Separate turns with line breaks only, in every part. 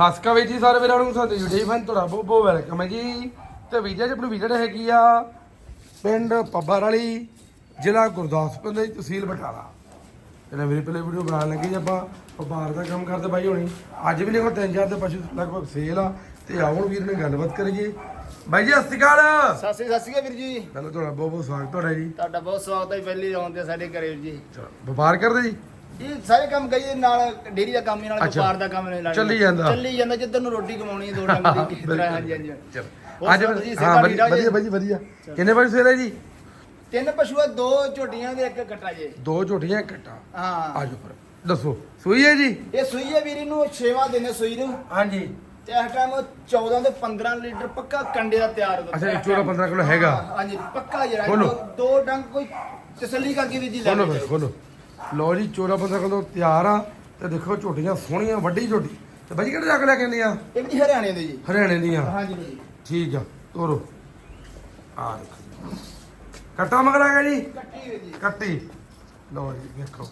ਸਾਸਕਾ ਵਿੱਚ ਜੀ ਸਾਰੇ ਵੀਰਾਂ ਨੂੰ ਸਾਡੇ YouTube ਫਨ ਤੁਹਾਡਾ ਬਹੁਤ ਬਹੁਤ ਵੈਲਕਮ ਹੈ ਜੀ। ਤੇ ਵੀਡੀਓ ਚ ਆਪਣੀ ਵੀਡੀਓ ਹੈਗੀ ਆ ਪਿੰਡ ਪੱਬਰ ਵਾਲੀ ਜ਼ਿਲ੍ਹਾ ਗੁਰਦਾਸਪੁਰ ਦੀ ਤਹਿਸੀਲ ਬਟਾਲਾ। ਇਹਨਾਂ ਵੀਰੇ ਪਹਿਲੇ ਵੀਡੀਓ ਬਣਾਉਣ ਲੱਗੇ ਜੀ ਆਪਾਂ ਵਪਾਰ ਦਾ ਕੰਮ ਕਰਦੇ ਬਾਈ ਹੋਣੀ। ਅੱਜ ਵੀ ਦੇਖੋ ਤਿੰਨ ਚਾਰ ਦੇ ਪਸ਼ੂ ਲਗਭਗ ਸੇਲ ਆ ਤੇ ਆਉਣ ਵੀਰ ਨੇ ਗੱਲਬਾਤ ਕਰੀਏ ਬਾਈ ਜੀ ਸਤਿ ਸ਼੍ਰੀ ਅਕਾਲ।
ਸਤਿ ਸ੍ਰੀ ਸਤਿ ਸ੍ਰੀ ਅਕਾਲ ਵੀਰ ਜੀ।
ਪਹਿਲਾਂ ਤੁਹਾਡਾ ਬਹੁਤ ਬਹੁਤ ਸਵਾਗਤ ਤੁਹਾਡਾ ਜੀ।
ਤੁਹਾਡਾ ਬਹੁਤ ਸਵਾਗਤ ਹੈ ਪਹਿਲੀ ਤੇ ਸਾਡੇ ਘਰੇ ਵੀਰ ਜੀ
ਵਪਾਰ ਕਰਦੇ ਜੀ?
ਇਹ ਸਾਰੇ ਕੰਮ ਕਰੀਏ ਨਾਲ ਡੇਰੀ ਦਾ ਕੰਮ ਨਾਲ। ਵਪਾਰ ਦਾ ਕੰਮ ਨਾਲ
ਚੱਲੀ ਜਾਂਦਾ।
ਚੱਲੀ ਜਾਂਦਾ ਜਿੱਦਾਂ ਨੂੰ ਰੋਟੀ ਕਮਾਉਣੀ ਹੈ ਦੋ ਟਾਈਮ ਦੀ ਕਿਸ। ਤਰ੍ਹਾਂ ਹਾਂਜੀ ਹਾਂਜੀ
ਅੱਜ ਹਾਂ
ਸੇਵਾ
ਵਧੀਆ? ਵਧੀਆ ਵਧੀਆ ਕਿੰਨੇ ਪਸ਼ੂ ਸੇਲ ਹੈ ਜੀ
ਤਿੰਨ ਪਸ਼ੂ ਆ ਦੋ ਝੋਟੀਆਂ ਦੇ ਇੱਕ ਕੱਟਾ ਜੇ
ਦੋ ਝੋਟੀਆਂ ਇੱਕ ਕੱਟਾ
ਹਾਂ
ਆਜੋ ਫਿਰ ਦੱਸੋ ਸੂਈ ਹੈ ਜੀ
ਇਹ ਸੂਈ ਹੈ ਵੀਰੀ ਨੂੰ 6ਵਾਂ ਦਿਨ ਹੈ ਸੂਈ ਨੂੰ
ਹਾਂਜੀ
ਤੇ ਇਸ ਟਾਈਮ 14 ਤੋਂ 15 ਲੀਟਰ ਪੱਕਾ ਕੰਡੇ ਦਾ ਤਿਆਰ ਦੁੱਧ
ਅੱਛਾ,
ਹੈ
ਇਹ
ਇਸ
14
time।
15 ਕਿਲੋ ਹੈਗਾ।
ਹਾਂਜੀ ਪੱਕਾ ਜਿਹੜਾ। ਦੋ- ਡੰਗ ਕੋਈ ਤਸੱਲੀ ਕਰਕੇ ਵੀ ਜੀ ਲੈ
ਫਿਰ ਖੋਲੋ ਲਓ ਜੀ 14 15 ਕਿਲੋ ਤਿਆਰ ਆ ਤੇ ਦੇਖੋ ਝੋਟੀਆਂ ਸੋਹਣੀਆਂ ਵੱਡੀ ਝੋਟੀ। ਤੇ ਬਾਈ ਕਿਹੜੇ ਜੱਗ ਲੈ ਕੇ ਆਂਦੀਆਂ
ਇਹ ਵੀ ਹਰਿਆਣੇ ਦੇ ਜੀ।
ਹਰਿਆਣੇ ਦੀਆਂ।
ਹਾਂਜੀ ਜੀ।
ਠੀਕ ਆ ਤੋਰੋ। ਆ ਦੇਖੋ ਕੱਟਾ ਮਗਰ ਆ ਗਿਆ ਜੀ?
ਕੱਟੀ ਜੀ।
ਕੱਟੀ। ਲਓ ਜੀ ਦੇਖੋ।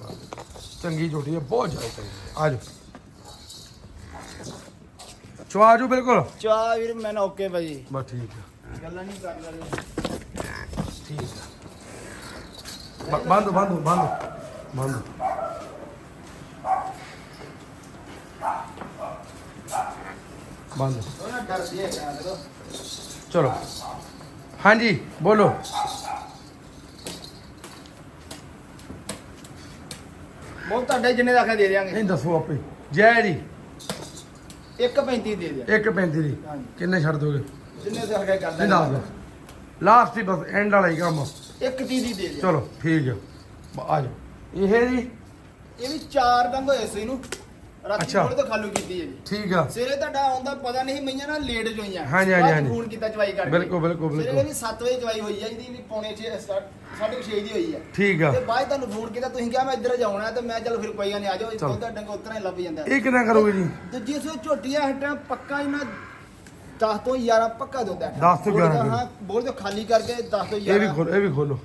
ਚੰਗੀ ਝੋਟੀ ਹੈ ਬਹੁਤ ਜ਼ਿਆਦਾ ਚੰਗੀ। ਆ। ਜਾਓ। ਚਵਾ ਜੋ ਬਿਲਕੁਲ।
ਚਾਹ ਵੀਰ ਮੈਂ ਓਕੇ ਭਾਜੀ
ਬਸ ਠੀਕ ਆ।
ਗੱਲਾਂ ਨਹੀਂ ਕਰ ਰਹੇ
ਠੀਕ ਆ। ਬੰਦ ਬੰਦ ਬੰਦ। ਬੰਦ। ਬੰਦ। ਚਲੋ। ਹਾਂਜੀ ਬੋਲੋ।
ਬਹੁਤ ਤੁਹਾਡੇ ਜਿੰਨੇ ਦਾ ਆਖਿਆ ਦੇ ਦਿਆਂਗੇ।
ਨਹੀਂ ਦੱਸੋ ਆਪੇ। ਜੈ ਜੀ।
1.35 ਦੇ ਦਿਆਂ
1.35 ਦੀ।
ਹਾਂਜੀ।
ਕਿੰਨੇ ਛੱਡ ਦੋਗੇ?
ਜਿੰਨੇ ਦਾ ਆਖਿਆ ਕਰ
ਨਹੀਂ ਦੱਸ ਦੋ ਲਾਸਟ ਹੀ ਬਸ ਐਂਡ ਵਾਲਾ ਹੀ ਕੰਮ।
1.30 ਦੀ ਦੇ ਦਿਆਂ
ਚਲੋ ਠੀਕ ਆ ਬ- ਆ ਜਾਓ। ਇਹ ਜੀ?
ਇਹ ਵੀ ਚਾਰ ਡੰਗ ਹੋਏ ਸੀ ਇਹਨੂੰ। ਰਾਤੀ
ਅੱਛਾ।
ਥੋੜੇ ਤੋਂ ਖਾਲੂ ਕੀਤੀ ਹੈ ਜੀ
ਠੀਕ ਆ।
ਸਵੇਰੇ ਤੁਹਾਡਾ ਆਉਂਦਾ ਪਤਾ ਨਹੀਂ ਮਈਆਂ ਨਾ ਲੇਟ ਜੋਈਆਂ।
ਹਾਂਜੀ, ਹਾਂਜੀ, ਹਾਂਜੀ।
ਫੋਨ ਕੀਤਾ ਚਵਾਈ ਕਰਕੇ।
ਬਿਲਕੁਲ, ਬਿਲਕੁਲ,
ਸਵੇਰੇ
ਬਿਲਕੁਲ।
ਵੀ 7 ਵਜੇ ਚਵਾਈ ਹੋਈ ਹੈ ਇਹਦੀ ਵੀ ਪੌਣੇ 6 ਸਾਢੇ 6 ਦੀ ਹੋਈ ਹੈ
ਠੀਕ ਆ।
ਤੇ ਬਾਅਦ 'ਚ ਤੁਹਾਨੂੰ ਫੋਨ ਕੀਤਾ ਤੁਸੀਂ ਕਿਹਾ ਮੈਂ ਇੱਧਰ ਜਾਉਣਾ ਤੇ ਮੈਂ ਚੱਲ ਫਿਰ ਕੋਈ ਗੱਲ ਨਹੀਂ ਆ ਜਾਓ
ਚਲੋ।
ਉਹਦਾ ਡੰਗ ਉਤਰਾ ਹੀ ਲੱਭ ਜਾਂਦਾ।
ਇਹ ਕਿੰਨਾ ਕਰੋਗੇ ਜੀ?
ਦੂਜੀ ਸੋ ਝੋਟੀਆਂ ਹਟਾਂ ਪੱਕਾ ਇਹਨਾਂ 10 ਤੋਂ 11 ਪੱਕਾ ਦੁੱਧ ਹੈ।
10 ਤੋਂ 11
ਹਾਂ ਬੋਲ ਦਿਓ ਖਾਲੀ ਕਰਕੇ 10 ਤੋਂ 11
ਇਹ ਵੀ ਖੋਲੋ ਇਹ ਵੀ ਖੋਲੋ।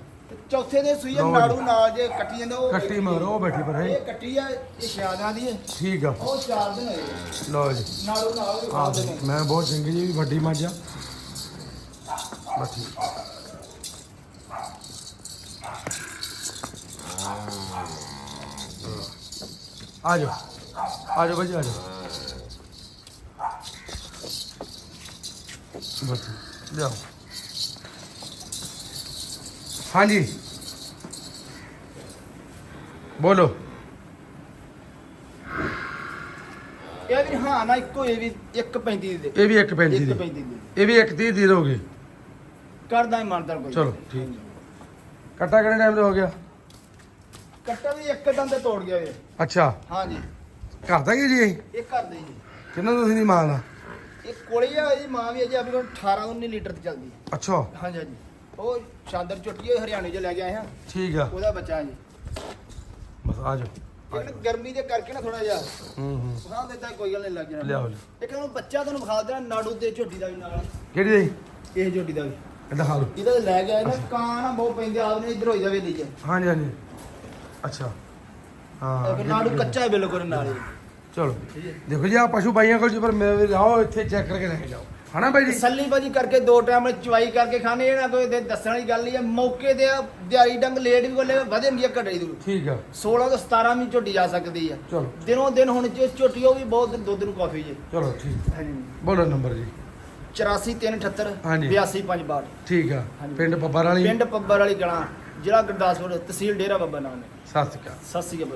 ਚੌਥੇ ਦੇ ਸੂਈ
ਲਓ ਜੀ।
ਨਾੜੂ ਨਾਲ ਜੇ ਕੱਟੀ ਜਾਂਦਾ ਉਹ
ਕੱਟੀ ਮਾਰੋ ਉਹ ਬੈਠੀ ਪਰ ਹੈ।
ਇਹ ਕੱਟੀ ਆ ਇਹ ਸ਼ਿਆਦਾਂ ਦੀ ਹੈ
ਠੀਕ ਆ।
ਉਹ ਚਾਰ ਦਿਨ ਹੋਏ
ਲਓ ਜੀ।
ਨਾੜੂ ਨਾਲ ਉਹ
ਆ
ਖਾ ਦਿਨ
ਮੈਂ ਬਹੁਤ ਚੰਗੀ ਜੀ ਵੱਡੀ ਮੱਝ ਆ। ਬਸ ਠੀਕ ਆ ਜਾਓ। ਆ ਜਾਓ ਭਾਜੀ ਆ ਜਾਓ। ਬਸ ਠੀਕ। ਲਿਆਓ। ਹਾਂਜੀ। ਬੋਲੋ।
ਇਹ ਵੀ ਹਾਂ ਨਾ ਇੱਕੋ ਇਹ ਵੀ 1.35 ਦੀ ਦੇ।
ਇਹ ਵੀ 1.35 ਦੀ।
1.35 ਦੀ।
ਇਹ ਵੀ 1.30 ਦੀ ਦੋਗੇ
ਕਰਦਾ ਹੀ ਮੰਨਦਾ ਕੋਈ।
ਚਲੋ, ਠੀਕ। ਕੱਟਾ ਕਿੰਨੇ ਟਾਈਮ ਦਾ ਹੋ ਗਿਆ?
ਕੱਟਾ ਵੀ ਇੱਕ ਦੰਦ ਤੇ ਤੋੜ ਗਿਆ ਵੇ
ਅੱਛਾ।
ਹਾਂਜੀ।
ਘਰ ਦਾ ਕੀ ਜੀ ਇਹ?
ਇਹ ਕਰਦੇ ਜੀ
ਕਿੰਨਾ ਤੁਸੀਂ ਨਹੀਂ ਮਾਰਨਾ
ਇਹ ਕੋਲੇ ਆ ਇਹਦੀ ਮਾਂ ਵੀ ਅਜੇ ਆਪਣੇ ਕੋਲ 18 19 ਲੀਟਰ ਤੇ ਚੱਲਦੀ।
ਅੱਛਾ।
ਹਾਂਜੀ ਹਾਂਜੀ। ਉਹ ਸ਼ਾਂਦਰ ਝੋਟੀ ਉਹ ਹਰਿਆਣੇ ਚ ਲੈ ਕੇ ਆਏ ਹਾਂ
ਠੀਕ ਆ।
ਉਹਦਾ ਬੱਚਾ ਹੈ ਜੀ।
ਬਸ ਆ ਜਾਓ।
ਇਹ ਨਾ ਗਰਮੀ ਦੇ ਕਰਕੇ ਨਾ ਥੋੜਾ ਜਿਹਾ।
ਹੂੰ ਹੂੰ।
ਪਸੰਦ ਦਿੱਤਾ ਕੋਈ ਗੱਲ ਨਹੀਂ ਲੱਗ ਜਾਣਾ
ਲਿਆਓ ਜੀ।
ਇੱਕ ਨੂੰ ਬੱਚਾ ਤੁਹਾਨੂੰ ਵਿਖਾ ਦੇਣਾ ਨਾੜੂ ਤੇ ਝੋਟੀ ਦਾ ਵੀ ਨਾਲ।
ਕਿਹੜੀ ਦੇ
ਇਹ ਝੋਟੀ ਦਾ ਵੀ।
ਇਹਦਾ ਹਾਲ
ਇਹਦਾ ਤਾਂ ਲੈ ਗਿਆ ਨਾ ਕਾਂ ਨਾ ਬਹੁਤ ਪੈਂਦੇ ਆਪ ਨੇ ਇੱਧਰ ਹੋ ਜਾਵੇ ਲਈ ਜਾ
ਹਾਂਜੀ ਹਾਂਜੀ। ਅੱਛਾ। ਹਾਂ
ਫਿਰ ਨਾੜੂ ਕੱਚਾ ਹੈ ਬਿਲਕੁਲ ਨਾਲ। ਹੀ
ਚਲੋ।
ਠੀਕ ਹੈ।
ਦੇਖੋ ਜੀ ਆ ਪਸ਼ੂ ਬਾਈਆਂ ਕੋਲ ਜੀ ਪਰ ਮੇਰੇ ਆਓ ਇੱਥੇ ਚੈੱਕ ਕਰਕੇ ਲੈ ਕੇ ਜਾਓ। ਹਨਾ ਬਾਈ ਜੀ?
ਤਸੱਲੀ ਬਾਜੀ ਕਰਕੇ ਦੋ ਟਾਈਮ ਚਵਾਈ ਕਰਕੇ ਖਾਣੇ ਇਹ ਨਾ ਕੋਈ ਦੇ- ਦੱਸਣ ਵਾਲੀ ਗੱਲ ਨਹੀਂ ਹੈ। ਮੌਕੇ ਤੇ ਦਿਹਾੜੀ ਡੰਗ ਲੇਟ ਵੀ ਕੋਲੇ ਵਧੇ ਹੁੰਦੀ ਹੈ ਘਟੇ ਦੀ।
ਠੀਕ ਆ।
16 ਤੋਂ 17 ਵੀ ਝੋਟੀ ਜਾ ਸਕਦੀ ਹੈ
ਚਲੋ।
ਦਿਨੋਂ ਦਿਨ ਹੁਣ ਜੇ ਝੋਟੀ ਉਹ ਵੀ ਬਹੁਤ ਦੁੱਧ ਨੂੰ ਕਾਫੀ ਜੇ।
ਚਲੋ ਠੀਕ।
ਹਾਂਜੀ।
ਬੋਲੋ ਨੰਬਰ ਜੀ।
8438
ਹਾਂਜੀ।
8252
ਠੀਕ ਆ। ਪਿੰਡ ਪੱਬਰ ਵਾਲੀ?
ਪਿੰਡ ਪੱਬਰ ਵਾਲੀ ਗਲਾਂ ਜ਼ਿਲ੍ਹਾ ਗੁਰਦਾਸਪੁਰ ਤਹਿਸੀਲ ਡੇਰਾ ਬੱਬਾ ਨਾਮ ਹੈ।
ਸਤਿ ਸ਼੍ਰੀ ਅਕਾਲ।
ਸਤਿ ਸ਼੍ਰੀ ਅਕਾਲ।